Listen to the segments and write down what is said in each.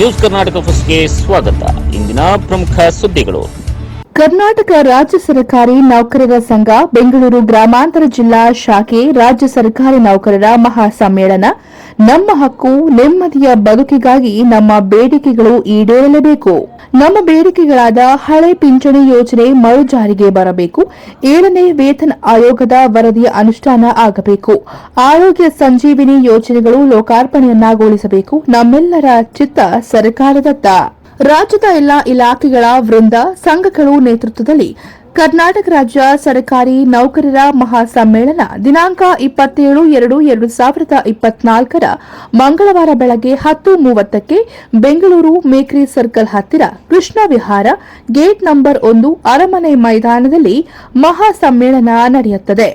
News Karnataka ಫಸ್ಟ್ಗೆ ಸ್ವಾಗತ. ಇಂದಿನ ಪ್ರಮುಖ ಸುದ್ದಿಗಳು. ಕರ್ನಾಟಕ ರಾಜ್ಯ ಸರ್ಕಾರಿ ನೌಕರರ ಸಂಘ, ಬೆಂಗಳೂರು ಗ್ರಾಮಾಂತರ ಜಿಲ್ಲಾ ಶಾಖೆ ರಾಜ್ಯ ಸರ್ಕಾರಿ ನೌಕರರ ಮಹಾಸಮ್ಮೇಳನ. ನಮ್ಮ ಹಕ್ಕು, ನೆಮ್ಮದಿಯ ಬದುಕಿಗಾಗಿ ನಮ್ಮ ಬೇಡಿಕೆಗಳು ಈಡೇರಲೇಬೇಕು. ನಮ್ಮ ಬೇಡಿಕೆಗಳಾದ ಹಳೆ ಪಿಂಚಣಿ ಯೋಜನೆ ಮರು ಜಾರಿಗೆ ಬರಬೇಕು. ಏಳನೇ ವೇತನ ಆಯೋಗದ ವರದಿಯ ಅನುಷ್ಠಾನ ಆಗಬೇಕು. ಆರೋಗ್ಯ ಸಂಜೀವಿನಿ ಯೋಜನೆಗಳು ಲೋಕಾರ್ಪಣೆಯನ್ನಾಗೊಳಿಸಬೇಕು. ನಮ್ಮೆಲ್ಲರ ಚಿತ್ತ ಸರ್ಕಾರದತ್ತ. ರಾಜ್ಯದ ಎಲ್ಲಾ ಇಲಾಖೆಗಳ ವೃಂದ, ಸಂಘಗಳು ನೇತೃತ್ವದಲ್ಲಿ ಕರ್ನಾಟಕ ರಾಜ್ಯ ಸರ್ಕಾರಿ ನೌಕರರ ಮಹಾಸಮ್ಮೇಳನ ದಿನಾಂಕ ಇಪ್ಪತ್ತೇಳು ಎರಡು ಎರಡು ಸಾವಿರದ ಇಪ್ಪತ್ನಾಲ್ಕರ ಮಂಗಳವಾರ ಬೆಳಗ್ಗೆ ಹತ್ತು ಮೂವತ್ತಕ್ಕೆ ಬೆಂಗಳೂರು ಮೇಕ್ರಿ ಸರ್ಕಲ್ ಹತ್ತಿರ ಕೃಷ್ಣ ವಿಹಾರ ಗೇಟ್ ನಂಬರ್ ಒಂದು ಅರಮನೆ ಮೈದಾನದಲ್ಲಿ ಮಹಾಸಮ್ಮೇಳನ ನಡೆಯುತ್ತದೆ.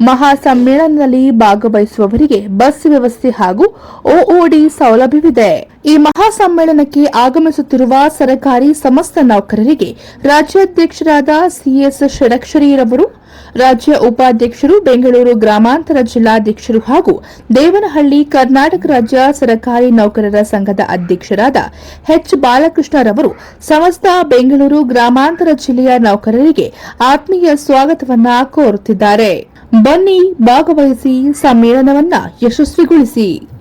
ಮಹಾಸಮ್ಮೇಳನದಲ್ಲಿ ಭಾಗವಹಿಸುವವರಿಗೆ ಬಸ್ ವ್ಯವಸ್ಥೆ ಹಾಗೂ ಒಒಡಿ ಸೌಲಭ್ಯವಿದೆ. ಈ ಮಹಾಸಮ್ಮೇಳನಕ್ಕೆ ಆಗಮಿಸುತ್ತಿರುವ ಸರ್ಕಾರಿ ಸಮಸ್ತ ನೌಕರರಿಗೆ ರಾಜ್ಯಾಧ್ಯಕ್ಷರಾದ ಸಿಎಸ್ ಷಡಕ್ಷರಿರವರು ರಾಜ್ಯ ಉಪಾಧ್ಯಕ್ಷರು ಬೆಂಗಳೂರು ಗ್ರಾಮಾಂತರ ಜಿಲ್ಲಾಧ್ಯಕ್ಷರು ಹಾಗೂ ದೇವನಹಳ್ಳಿ ಕರ್ನಾಟಕ ರಾಜ್ಯ ಸರ್ಕಾರಿ ನೌಕರರ ಸಂಘದ ಅಧ್ಯಕ್ಷರಾದ ಎಚ್ ಬಾಲಕೃಷ್ಣರವರು ಸಮಸ್ತ ಬೆಂಗಳೂರು ಗ್ರಾಮಾಂತರ ಜಿಲ್ಲೆಯ ನೌಕರರಿಗೆ ಆತ್ಮೀಯ ಸ್ವಾಗತವನ್ನ ಕೋರುತ್ತಿದ್ದಾರೆ. ಬನ್ನಿ ಭಾಗವಹಿಸಿ ಸಮ್ಮೇಳನವನ್ನ ಯಶಸ್ವಿಗೊಳಿಸಿ.